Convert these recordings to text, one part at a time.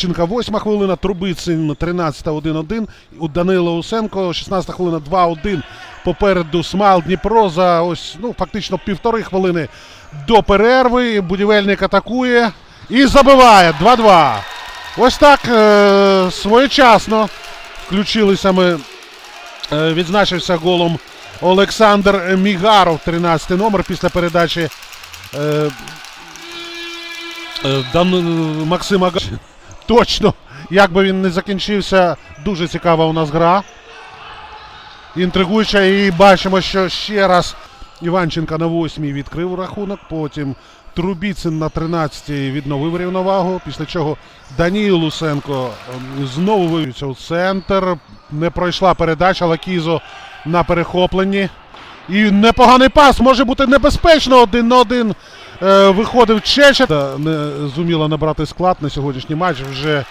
Ченка 8 хвилина, Трубицин 13 1-1. У Данила Усенко 16 хвилина 2-1. Попереду Смайл Дніпро за ось ну фактично півтори хвилини до перерви. Будівельник атакує і забиває 2-2. Ось так е- своєчасно включилися ми. Е, відзначився голом Олександр Мігаров, 13 номер після передачі е, е, Дан... Максима Га- Точно, як би він не закінчився, дуже цікава у нас гра. Інтригуюча, і бачимо, що ще раз Іванченка на 8 відкрив рахунок, потім Трубіцин на 13 відновив рівновагу, після чого Даніл Лусенко ем, знову вивівся у центр. Не пройшла передача Лакізо на перехопленні. І непоганий пас може бути небезпечно. Один на один виходив Чечет. Та Не зуміла набрати склад на сьогоднішній матч. Вже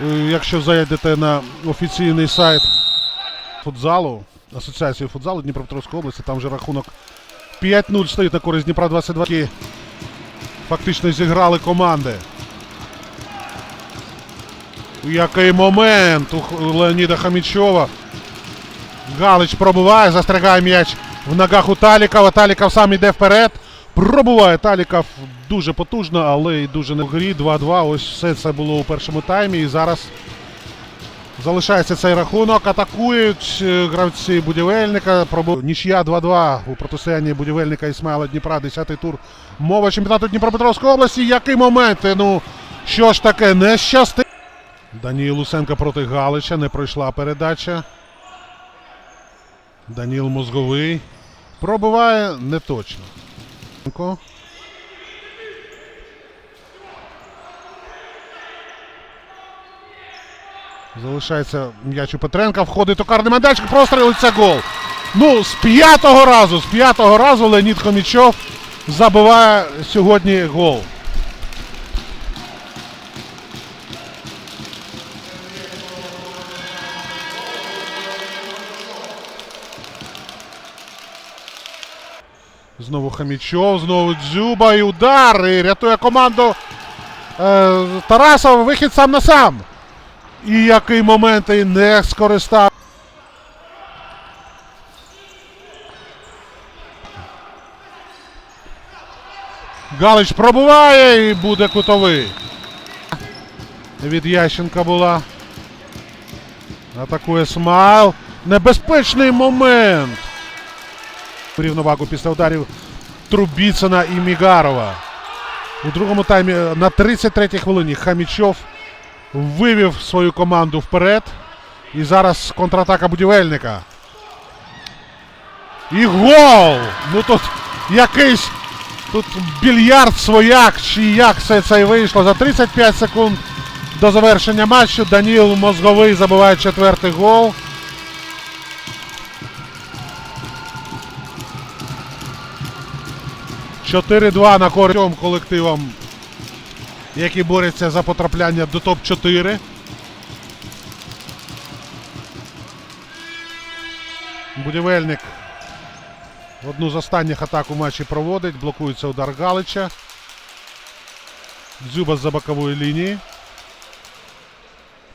е, якщо зайдете на офіційний сайт футзалу, Асоціації футзалу Дніпропетровської області, там вже рахунок 5-0 стоїть на користь Дніпра 22. які Фактично зіграли команди. Який момент у Леоніда Хамічова. Галич пробиває, застрягає м'яч в ногах у Талікова. Таліков сам йде вперед. Пробуває Таліков дуже потужно, але й дуже не в грі. 2-2. Ось все це було у першому таймі. І зараз залишається цей рахунок. Атакують е, гравці будівельника. Пробу... Нічия 2-2 у протистоянні будівельника Ісмаїла Дніпра. 10-й тур. Мова чемпіонату Дніпропетровської області. Які моменти? Ну, що ж таке, не щастить. Лусенко проти Галича. Не пройшла передача. Даніл Мозговий. Пробиває не точно. Залишається м'яч у Петренка. Входить у карний майданчик. прострілиться гол. Ну, з п'ятого разу, з п'ятого разу Леонід Хомічов забиває сьогодні гол. Знову Хамічов, знову Дзюба і удар. І рятує команду е, Тарасов. Вихід сам на сам. І який момент і не скористав. Галич пробуває і буде кутовий. Від Ященка була. Атакує Смайл. Небезпечний момент. Рівновагу після ударів Трубіцина і Мігарова. У другому таймі е, на 33-й хвилині Хамічов вивів свою команду вперед. І зараз контратака будівельника. І гол! Ну тут якийсь тут більярд свояк, чи як все це і вийшло. За 35 секунд до завершення матчу Даніл Мозговий забиває четвертий гол. Чотири-два на користь трьом колективам, які борються за потрапляння до топ-4. Будівельник одну з останніх атак у матчі проводить. Блокується удар Галича. Дзюба з-за бокової лінії.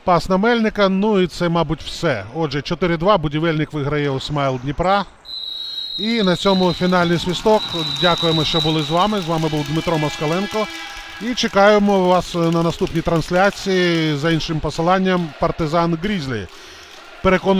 Пас на Мельника. Ну і це, мабуть, все. Отже, 4-2. Будівельник виграє у Смайл Дніпра. І на цьому фінальний свісток. Дякуємо, що були з вами. З вами був Дмитро Москаленко. І чекаємо вас на наступній трансляції за іншим посиланням Партизан Грізлі. Переконаний,